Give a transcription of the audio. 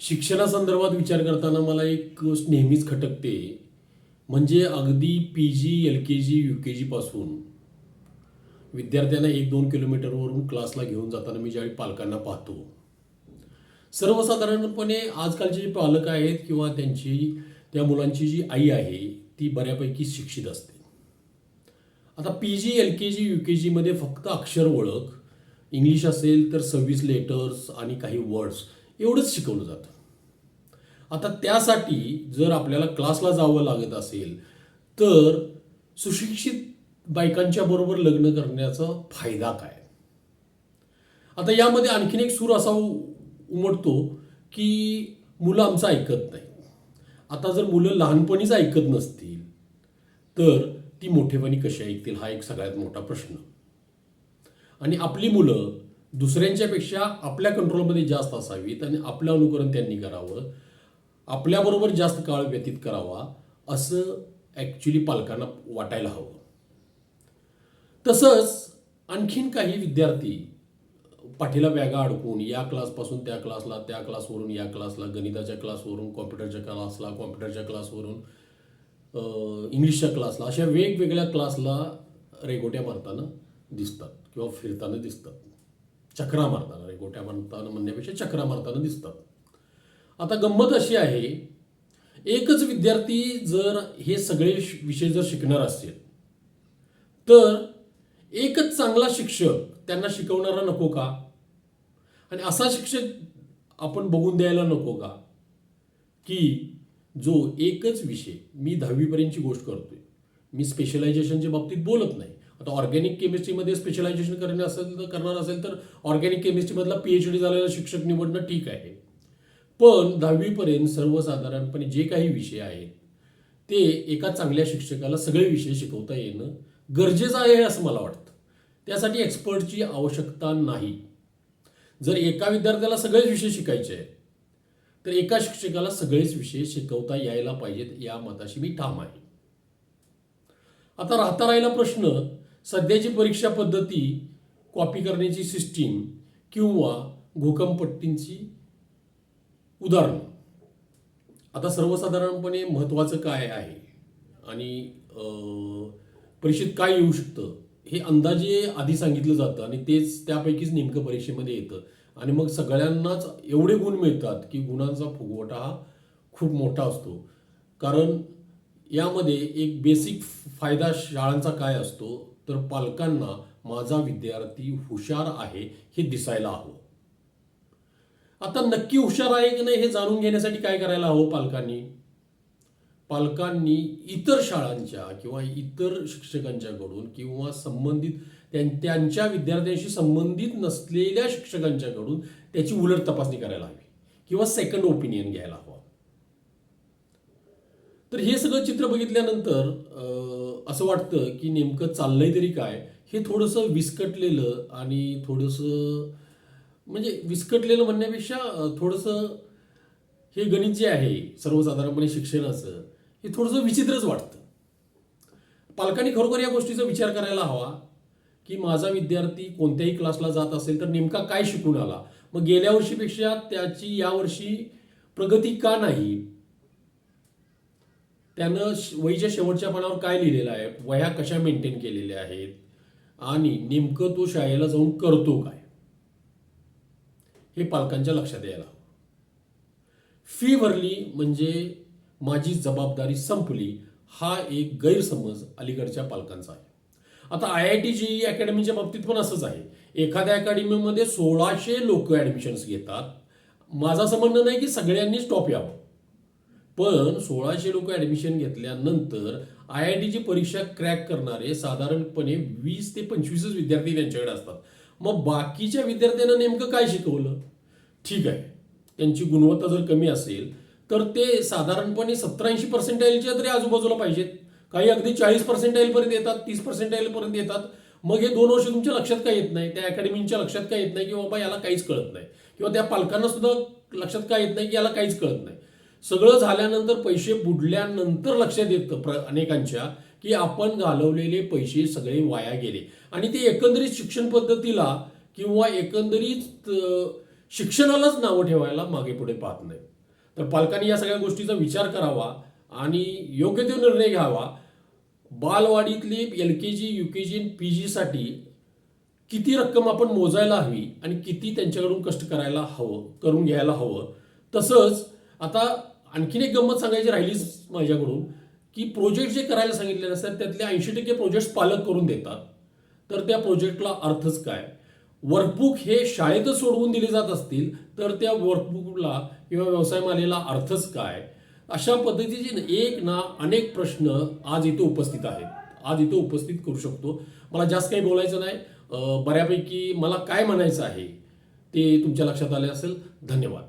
शिक्षणासंदर्भात विचार करताना मला एक गोष्ट नेहमीच खटकते म्हणजे अगदी P G L K G U K जीपासून विद्यार्थ्यांना एक दोन किलोमीटरवरून क्लासला घेऊन जाताना मी ज्यावेळी पालकांना पाहतो. सर्वसाधारणपणे आजकालचे जे पालक आहेत किंवा त्यांची त्या मुलांची जी आई आहे ती बऱ्यापैकी शिक्षित असते. आता P G L K G U K जीमध्ये फक्त अक्षर ओळख इंग्लिश असेल तर सव्वीस लेटर्स आणि काही वर्ड्स एवढंच शिकवलं जातं. आता त्यासाठी जर आपल्याला क्लासला जावं लागत असेल तर सुशिक्षित बायकांच्या बरोबर लग्न करण्याचा फायदा काय? आता यामध्ये आणखीन एक सूर असा उमटतो की मुलं आमचं ऐकत नाही. आता जर मुलं लहानपणीच ऐकत नसतील तर ती मोठेपणी कशी ऐकतील? हा एक सगळ्यात मोठा प्रश्न. आणि आपली मुलं दुसऱ्यांच्यापेक्षा आपल्या कंट्रोलमध्ये जास्त असावीत आणि आपलं अनुकरण त्यांनी करावं. आपल्याबरोबर जास्त काळ व्यतीत करावा असं ॲक्च्युली पालकांना वाटायला हवं. तसंच आणखीन काही विद्यार्थी पाठीला बॅगा अडकून या क्लासपासून त्या क्लासला त्या क्लासवरून या क्लासला गणिताच्या क्लासवरून कॉम्प्युटरच्या क्लासला कॉम्प्युटरच्या क्लासवरून इंग्लिशच्या क्लासला अशा वेगवेगळ्या क्लासला रेगोट्या मारताना दिसतात. किंवा फिरताना दिसतात. चक्रा मारताना रेगोट्या मारताना म्हणण्यापेक्षा चक्रा मारताना दिसतात. आता गंमत अशी आहे एकच विद्यार्थी जर हे सगळे विषय जर शिकणार असेल तर एकच चांगला शिक्षक त्यांना शिकवणारा नको का? आणि असा शिक्षक आपण बघून द्यायला नको का? की जो एकच विषय मी दहावीपर्यंतची गोष्ट करतोय मी स्पेशलायझेशनच्या बाबतीत बोलत नाही आता ऑर्गॅनिक केमिस्ट्रीमध्ये स्पेशलायझेशन करणे असेल तर करणार असेल तर ऑर्गॅनिक केमिस्ट्रीमधला पी एच डी झालेला शिक्षक निवडणं ठीक आहे. पण दहावीपर्यंत सर्वसाधारणपणे जे काही विषय आहेत ते एका चांगल्या शिक्षकाला सगळे विषय शिकवता येणं गरजेचं आहे असं मला वाटतं. त्यासाठी एक्सपर्टची आवश्यकता नाही. जर एका विद्यार्थ्याला सगळेच विषय शिकायचे आहेत तर एका शिक्षकाला सगळेच विषय शिकवता यायला पाहिजेत या मताशी मी ठाम आहे. आता राहता राहिला प्रश्न सध्याची परीक्षा पद्धती कॉपी करण्याची सिस्टीम किंवा घोकमपट्टींची उदाहरणं. आता सर्वसाधारणपणे महत्त्वाचं काय आहे? आणि परीक्षेत काय येऊ शकतं? हे अंदाजे आधी सांगितलं जातं आणि तेच त्यापैकीच नेमकं परीक्षेमध्ये येतं. आणि मग सगळ्यांनाच एवढे गुण मिळतात की गुणांचा फुगवटा हा खूप मोठा असतो. कारण यामध्ये एक बेसिक फायदा शाळांचा काय असतो? तर पालकांना माझा विद्यार्थी हुशार आहे हे दिसायला हवं. आता नक्की हुशार आहे की नाही हे जाणून घेण्यासाठी काय करायला हवं पालकांनी? पालकांनी इतर शाळांच्या किंवा इतर शिक्षकांच्याकडून किंवा संबंधित त्यांच्या विद्यार्थ्यांशी संबंधित नसलेल्या शिक्षकांच्याकडून त्याची उलट तपासणी करायला हवी किंवा सेकंड ओपिनियन घ्यायला हवा. तर हे सगळं चित्र बघितल्यानंतर असं वाटतं की नेमकं चाललंय तरी काय? हे थोडंसं विस्कटलेलं आणि थोडंसं म्हणजे विस्कटलेलं म्हणण्यापेक्षा थोडंसं हे गणित जे आहे सर्वसाधारणपणे शिक्षणाचं हे थोडंसं विचित्रच वाटतं. पालकांनी खरोखर या गोष्टीचा विचार करायला हवा की माझा विद्यार्थी कोणत्याही क्लासला जात असेल तर नेमका काय शिकून आला? मग गेल्या वर्षीपेक्षा त्याची यावर्षी प्रगती का नाही? त्यानं श- वहीच्या शेवटच्या पानावर काय लिहिलेलं आहे वह्या कशा मेंटेन केलेल्या आहेत आणि नेमकं तो शाळेला जाऊन करतो काय? हे पालकांच्या लक्षात यायला हवं. फी भरली म्हणजे माझी जबाबदारी संपली हा एक गैरसमज अलीकडच्या पालकांचा आहे. आता आय आय टी जी अकॅडमीच्या बाबतीत पण असंच आहे. एखाद्या अकॅडमीमध्ये सोळाशे लोक ॲडमिशन्स घेतात. माझं संबंध नाही की सगळ्यांनीच टॉप यावं. पण सोळाशे लोक ॲडमिशन घेतल्यानंतर आय आय टीची परीक्षा क्रॅक करणारे साधारणपणे वीस ते पंचवीसच विद्यार्थी त्यांच्याकडे असतात. मग बाकीच्या विद्यार्थ्यांना नेमकं काय शिकवलं? ठीक आहे. त्यांची गुणवत्ता जर कमी असेल तर ते साधारणपणे सत्तरऐंशी पर्सेंटाईलच्या तरी आजूबाजूला पाहिजेत. काही अगदी चाळीस पर्सेंटाईलपर्यंत येतात तीस पर्सेंटाईलपर्यंत येतात. मग हे दोन वर्ष तुमच्या लक्षात काय येत नाही? त्या अकॅडमीच्या लक्षात काय येत नाही की बाबा याला काहीच कळत नाही. किंवा त्या पालकांना सुद्धा लक्षात काय येत नाही की याला काहीच कळत नाही. सगळं झाल्यानंतर पैसे बुडल्यानंतर लक्षात येतं प्र अनेकांच्या की आपण घालवलेले पैसे सगळे वाया गेले. आणि ते एकंदरीत शिक्षण पद्धतीला किंवा एकंदरीत शिक्षणालाच नावं ठेवायला मागे पुढे पाहत नाही. तर पालकांनी या सगळ्या गोष्टीचा विचार करावा आणि योग्य तो निर्णय घ्यावा. बालवाडीतली L K G U K G P जीसाठी किती रक्कम आपण मोजायला हवी आणि किती त्यांच्याकडून कष्ट करायला हवं करून घ्यायला हवं. तसंच आता आणखीन एक गंमत सांगायची राहिलीच माझ्याकडून की प्रोजेक्ट जे करायला सांगितलेले असतात त्यातले ऐंशी टक्के प्रोजेक्ट पालक करून देतात. तर त्या प्रोजेक्टला अर्थच काय? वर्कबुक हे शाळेतच सोडवून दिले जात असतील तर त्या वर्कबुकला किंवा व्यवसाय मालेला अर्थच काय? अशा पद्धतीचे एक ना अनेक प्रश्न आज इथे उपस्थित आहेत. आज इथे उपस्थित करू शकतो. मला जास्त काही बोलायचं नाही. बऱ्यापैकी मला काय म्हणायचं आहे ते तुमच्या लक्षात आले असेल. धन्यवाद.